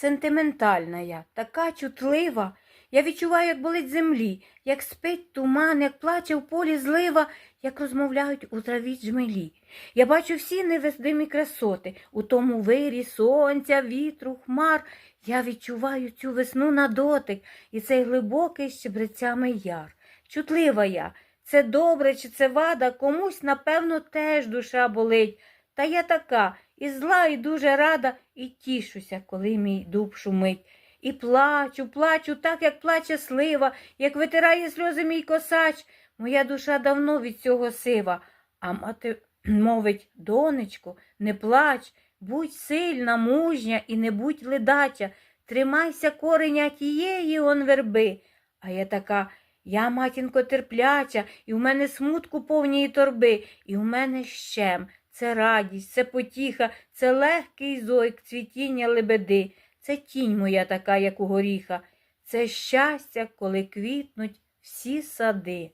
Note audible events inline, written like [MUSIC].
Сентиментальна я, така чутлива. Я відчуваю, як болить землі, як спить туман, як плаче в полі злива, як розмовляють у траві джмелі. Я бачу всі невездимі красоти, у тому вирі сонця, вітру, хмар. Я відчуваю цю весну на дотик і цей глибокий щебрецями яр. Чутлива я, це добре чи це вада, комусь, напевно, теж душа болить. Та я така, і зла, і дуже рада, і тішуся, коли мій дуб шумить. І плачу, плачу, так, як плаче слива, як витирає сльози мій косач. Моя душа давно від цього сива. А мати [CLEARS THROAT] мовить, донечко, не плач, будь сильна, мужня і не будь ледача, тримайся кореня тієї он верби. А я така, я, матінко, терпляча, і в мене смутку повні торби, і в мене щем. Це радість, це потіха, це легкий зойк, цвітіння лебеди, це тінь моя така, як у горіха, це щастя, коли квітнуть всі сади.